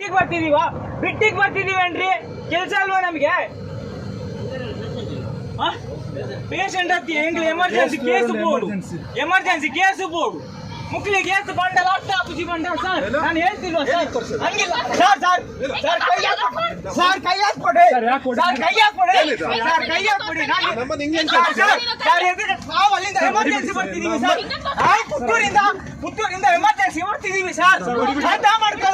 ಬಿಟ್ಟಿಗೆ ಬರ್ತಿದೀವ? ಬಿಟ್ಟಿಗೆ ಬರ್ತಿದೀವೇನ್ರಿ ಕೆಲಸ ಅಲ್ವಾ ನಮ್ಗೆ? ಪೇಷಂಟ್ ಹತ್ತಿ ಹೆಂಗ್ emergency case board. Emergency case board. ಮುಕ್ಲಿ case ಬಂಡ ಲಾಸ್ಟ್ ಆಪುಜಿ ಬಂಡ ಸರ್ ನಾನು ಹೇಳ್ತಿಲ್ವಾ ಸರ್ ಹಂಗಿಲ್ಲ. ಸರ್ ಸರ್ ಸರ್ ಕೈ ಹಾಕ್ಕೊಡಿ. ಸರ್ ಕೈ ಹಾಕ್ಕೊಡಿ. ಸರ್ ಕೈ ಹಾಕ್ಕೊಡಿ. ಸರ್ ಕೈ ಹಾಕ್ಕೊಡಿ. ನಾನು ಸರ್, ಸರ್, ಸರ್, ಎದುರು. ನಾವು ಅಲ್ಲಿಂದ ಎಮರ್ಜೆನ್ಸಿ ಬರ್ತಿದೀವಿ ಸರ್ ನಾವು ಪುತ್ತೂರಿಂದ ಪುತ್ತೂರಿಂದ ಎಮರ್ಜೆನ್ಸಿ ಬರ್ತಿದೀವಿ ಸರ್ ಅರ್ಥ ಮಾಡ್ಕೊಳ್ಳಿ.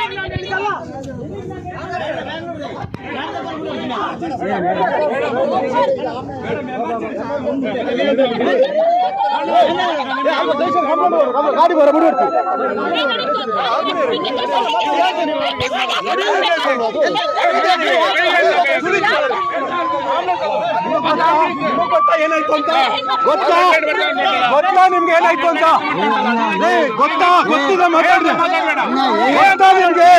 ಗಾಡಿ ಬರ ಬಿಡಿ ಗೊತ್ತಾ ಏನಾಯ್ತು ಅಂತ ಗೊತ್ತಾ ಗೊತ್ತಾ ನಿಮ್ಗೆ ಏನಾಯ್ತು ಅಂತ ಏ, ಗೊತ್ತಾ ಗೊತ್ತಿದೆ ಮಾತಾಡ್ರಿ ಗೊತ್ತಾ ನಿಮ್ಗೆ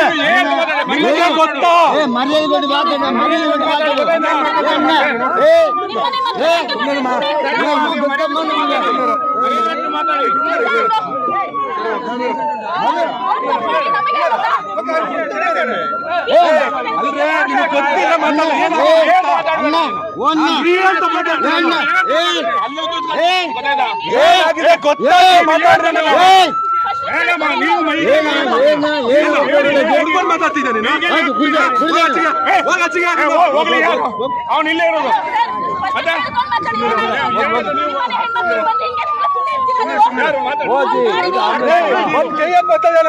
ನಿಮ್ಗೆ ಗೊತ್ತಾ ಮರ್ಯಾದೆ ಅಲ್ರೇ ನಿಮ್ಗೆ ಗೊತ್ತಿಲ್ಲ ಮಾತಾಡ್ರಿ ಅವನು ಇಲ್ಲೇ ಇರೋದು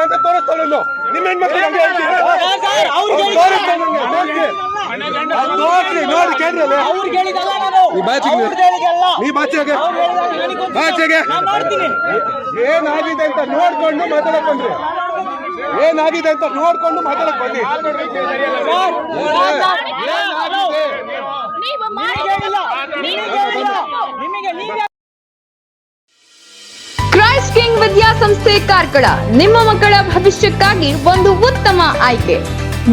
ಅಂತ ತೋರಿಸ್ತಾಳೆ ನಿಮ್ಮ ಹೆಣ್ಮಕ್ಳು ನೋಡಿ ಕೇಳ್ರಿ ನೀ ನಾನು ಮಾಡ್ತೀನಿ ಏನಾಗಿದೆ ಅಂತ ನೋಡ್ಕೊಂಡು ಮಾತಾಡಕ್ ಬಂದ್ರಿ. ಏನಾಗಿದೆ ಅಂತ ನೋಡ್ಕೊಂಡು ಮಾತಾಡಕ್ ಬನ್ನಿ ಕ್ರೈಸ್ಟ್ ಕಿಂಗ್ ವಿದ್ಯಾಸಂಸ್ಥೆ ಕಾರ್ಕಳ. ನಿಮ್ಮ ಮಕ್ಕಳ ಭವಿಷ್ಯಕ್ಕಾಗಿ ಒಂದು ಉತ್ತಮ ಆಯ್ಕೆ.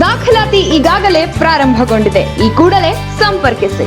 ದಾಖಲಾತಿ ಈಗಾಗಲೇ ಪ್ರಾರಂಭಗೊಂಡಿದೆ. ಈ ಕೂಡಲೇ ಸಂಪರ್ಕಿಸಿ.